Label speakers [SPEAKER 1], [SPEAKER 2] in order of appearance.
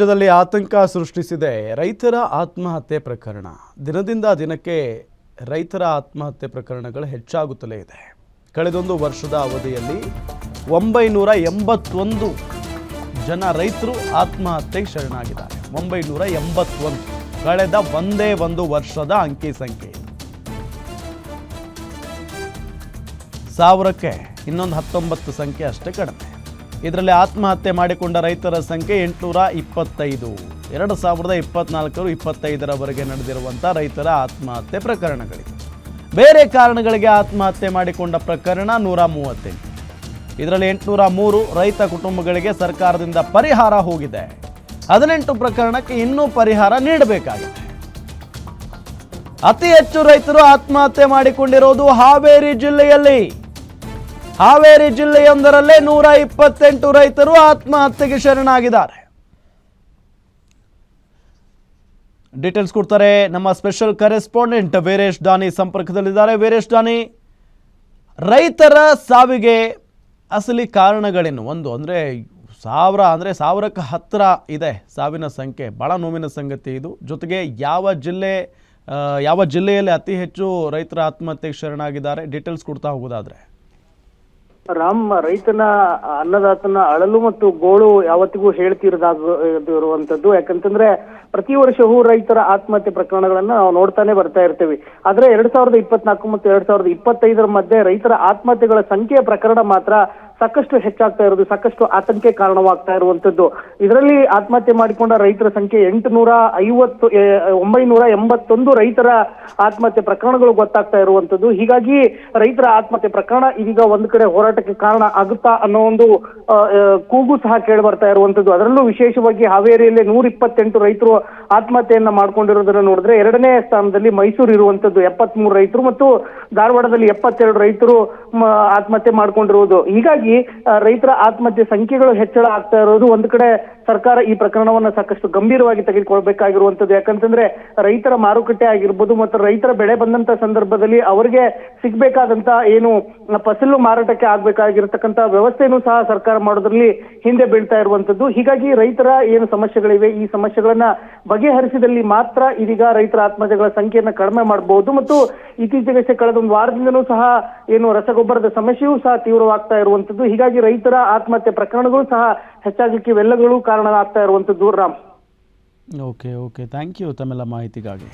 [SPEAKER 1] ರಾಜ್ಯದಲ್ಲಿ ಆತಂಕ ಸೃಷ್ಟಿಸಿದೆ. ರೈತರ ಆತ್ಮಹತ್ಯೆ ಪ್ರಕರಣ. ದಿನದಿಂದ ದಿನಕ್ಕೆ ರೈತರ ಆತ್ಮಹತ್ಯೆ ಪ್ರಕರಣಗಳು ಹೆಚ್ಚಾಗುತ್ತಲೇ ಇದೆ. ಕಳೆದೊಂದು ವರ್ಷದ ಅವಧಿಯಲ್ಲಿ ಒಂಬೈನೂರ ಎಂಬತ್ತೊಂದು ಜನ ರೈತರು ಆತ್ಮಹತ್ಯೆಗೆ ಶರಣಾಗಿದ್ದಾರೆ. ಒಂಬೈನೂರ ಎಂಬತ್ತೊಂದು. ಕಳೆದ ಒಂದೇ ಒಂದು ವರ್ಷದ ಅಂಕಿ ಸಂಖ್ಯೆ. ಸಾವಿರಕ್ಕೆ ಇನ್ನೊಂದು ಹತ್ತೊಂಬತ್ತು ಸಂಖ್ಯೆ ಅಷ್ಟೇ ಕಡಿಮೆ. ಇದರಲ್ಲಿ ಆತ್ಮಹತ್ಯೆ ಮಾಡಿಕೊಂಡ ರೈತರ ಸಂಖ್ಯೆ ಎಂಟುನೂರ ಇಪ್ಪತ್ತೈದು. ಎರಡು ಸಾವಿರದ ಇಪ್ಪತ್ನಾಲ್ಕರು ಇಪ್ಪತ್ತೈದರವರೆಗೆ ನಡೆದಿರುವಂಥ ರೈತರ ಆತ್ಮಹತ್ಯೆ ಪ್ರಕರಣಗಳಿವೆ ಬೇರೆ ಕಾರಣಗಳಿಗೆ ಆತ್ಮಹತ್ಯೆ ಮಾಡಿಕೊಂಡ ಪ್ರಕರಣ ನೂರ ಮೂವತ್ತೆಂಟು. ಇದರಲ್ಲಿ ಎಂಟುನೂರ ಮೂರು ರೈತ ಕುಟುಂಬಗಳಿಗೆ ಸರ್ಕಾರದಿಂದ ಪರಿಹಾರ ಹೋಗಿದೆ. ಹದಿನೆಂಟು ಪ್ರಕರಣಕ್ಕೆ ಇನ್ನೂ ಪರಿಹಾರ ನೀಡಬೇಕಾಗಿದೆ. ಅತಿ ಹೆಚ್ಚು ರೈತರು ಆತ್ಮಹತ್ಯೆ ಮಾಡಿಕೊಂಡಿರೋದು ಹಾವೇರಿ ಜಿಲ್ಲೆಯಲ್ಲಿ. ಹಾವೇರಿ ಜಿಲ್ಲೆಯೊಂದರಲ್ಲೇ ನೂರ ಇಪ್ಪತ್ತೆಂಟು ರೈತರು ಆತ್ಮಹತ್ಯೆಗೆ ಶರಣಾಗಿದ್ದಾರೆ. ಡೀಟೇಲ್ಸ್ ಕೊಡ್ತಾರೆ ನಮ್ಮ ಸ್ಪೆಷಲ್ ಕರೆಸ್ಪಾಂಡೆಂಟ್ ವೀರೇಶ್ ದಾನಿ ಸಂಪರ್ಕದಲ್ಲಿದ್ದಾರೆ. ವೀರೇಶ್ ದಾನಿ, ರೈತರ ಸಾವಿಗೆ ಅಸಲಿ ಕಾರಣಗಳೇನು? ಒಂದು ಅಂದರೆ ಸಾವಿರ ಅಂದರೆ ಸಾವಿರಕ್ಕೆ ಹತ್ತಿರ ಇದೆ ಸಾವಿನ ಸಂಖ್ಯೆ ಭಾಳ ನೋವಿನ ಸಂಗತಿ ಇದು. ಜೊತೆಗೆ ಯಾವ ಜಿಲ್ಲೆ ಯಾವ ಜಿಲ್ಲೆಯಲ್ಲಿ ಅತಿ ಹೆಚ್ಚು ರೈತರ ಆತ್ಮಹತ್ಯೆಗೆ ಶರಣಾಗಿದ್ದಾರೆ? ಡೀಟೇಲ್ಸ್ ಕೊಡ್ತಾ ಹೋಗೋದಾದ್ರೆ.
[SPEAKER 2] ರಾಮ್ ರೈತನ, ಅನ್ನದಾತನ ಅಳಲು ಮತ್ತು ಗೋಳು ಯಾವತ್ತಿಗೂ ಹೇಳ್ತಿರದಾಗಿರುವಂತದ್ದು ಯಾಕಂತಂದ್ರೆ ಪ್ರತಿ ವರ್ಷವೂ ರೈತರ ಆತ್ಮಹತ್ಯೆ ಪ್ರಕರಣಗಳನ್ನ ನಾವು ನೋಡ್ತಾನೆ ಬರ್ತಾ ಇರ್ತೇವೆ. ಆದ್ರೆ ಎರಡ್ ಸಾವಿರದ ಇಪ್ಪತ್ನಾಲ್ಕು ಮತ್ತು ಎರಡ್ ಸಾವಿರದ ಇಪ್ಪತ್ತೈದರ ಮಧ್ಯೆ ರೈತರ ಆತ್ಮಹತ್ಯೆಗಳ ಸಂಖ್ಯೆಯ ಪ್ರಕರಣ ಮಾತ್ರ ಸಾಕಷ್ಟು ಹೆಚ್ಚಾಗ್ತಾ ಇರೋದು, ಸಾಕಷ್ಟು ಆತಂಕಕ್ಕೆ ಕಾರಣವಾಗ್ತಾ ಇರುವಂತದ್ದು. ಇದರಲ್ಲಿ ಆತ್ಮಹತ್ಯೆ ಮಾಡಿಕೊಂಡ ರೈತರ ಸಂಖ್ಯೆ ಎಂಟುನೂರ ಐವತ್ತು ಒಂಬೈನೂರ ಎಂಬತ್ತೊಂದು ರೈತರ ಆತ್ಮಹತ್ಯೆ ಪ್ರಕರಣಗಳು ಗೊತ್ತಾಗ್ತಾ ಇರುವಂತದ್ದು. ಹೀಗಾಗಿ ರೈತರ ಆತ್ಮಹತ್ಯೆ ಪ್ರಕರಣ ಇದೀಗ ಒಂದು ಕಡೆ ಹೋರಾಟಕ್ಕೆ ಕಾರಣ ಆಗುತ್ತಾ ಅನ್ನೋ ಒಂದು ಕೂಗು ಸಹ ಕೇಳಿ ಬರ್ತಾ ಇರುವಂತದ್ದು. ಅದರಲ್ಲೂ ವಿಶೇಷವಾಗಿ ಹಾವೇರಿಯಲ್ಲಿ ನೂರ ಇಪ್ಪತ್ತೆಂಟು ರೈತರು ಆತ್ಮಹತ್ಯೆಯನ್ನ ಮಾಡ್ಕೊಂಡಿರೋದನ್ನ ನೋಡಿದ್ರೆ ಎರಡನೇ ಸ್ಥಾನದಲ್ಲಿ ಮೈಸೂರು ಇರುವಂತದ್ದು ಎಪ್ಪತ್ಮೂರು ರೈತರು ಮತ್ತು ಧಾರವಾಡದಲ್ಲಿ ಎಪ್ಪತ್ತೆರಡು ರೈತರು ಆತ್ಮಹತ್ಯೆ ಮಾಡ್ಕೊಂಡಿರುವುದು. ಹೀಗಾಗಿ ರೈತರ ಆತ್ಮಹತ್ಯೆ ಸಂಖ್ಯೆಗಳು ಹೆಚ್ಚಳ ಆಗ್ತಾ ಇರೋದು ಒಂದು ಕಡೆ ಸರ್ಕಾರ ಈ ಪ್ರಕರಣವನ್ನ ಸಾಕಷ್ಟು ಗಂಭೀರವಾಗಿ ತೆಗೆದುಕೊಳ್ಬೇಕಾಗಿರುವಂತದ್ದು ಯಾಕಂತಂದ್ರೆ, ರೈತರ ಮಾರುಕಟ್ಟೆ ಆಗಿರ್ಬೋದು ಮತ್ತು ರೈತರ ಬೆಳೆ ಬಂದಂತ ಸಂದರ್ಭದಲ್ಲಿ ಅವರಿಗೆ ಸಿಗ್ಬೇಕಾದಂತ ಏನು, ಫಸಲು ಮಾರಾಟಕ್ಕೆ ಆಗ್ಬೇಕಾಗಿರ್ತಕ್ಕಂತ ವ್ಯವಸ್ಥೆಯನ್ನು ಸಹ ಸರ್ಕಾರ ಮಾಡೋದ್ರಲ್ಲಿ ಹಿಂದೆ ಬೀಳ್ತಾ ಇರುವಂತದ್ದು ಹೀಗಾಗಿ ರೈತರ ಏನು ಸಮಸ್ಯೆಗಳಿವೆ, ಈ ಸಮಸ್ಯೆಗಳನ್ನ ಬಗೆಹರಿಸಿದಲ್ಲಿ ಮಾತ್ರ ಇದೀಗ ರೈತರ ಆತ್ಮಹತ್ಯೆಗಳ ಸಂಖ್ಯೆಯನ್ನ ಕಡಿಮೆ ಮಾಡಬಹುದು ಮತ್ತು ಇತ್ತೀಚೆಗೆ ಕಳೆದ ಒಂದು ವಾರದಿಂದನೂ ಸಹ ಏನು ರಸಗೊಬ್ಬರದ ಸಮಸ್ಯೆಯೂ ಸಹ ತೀವ್ರವಾಗ್ತಾ ಇರುವಂತದ್ದು ಹೀಗಾಗಿ ರೈತರ ಆತ್ಮಹತ್ಯೆ ಪ್ರಕರಣಗಳು ಸಹ ಹೆಚ್ಚಾಗಲಿಕ್ಕೆ ಇವೆಲ್ಲಗಳು ಕಾರಣ ಆಗ್ತಾ ಇರುವಂತದ್ದು Ram.
[SPEAKER 1] Okay okay thank you ತಮ್ಮೆಲ್ಲ ಮಾಹಿತಿಗಾಗಿ.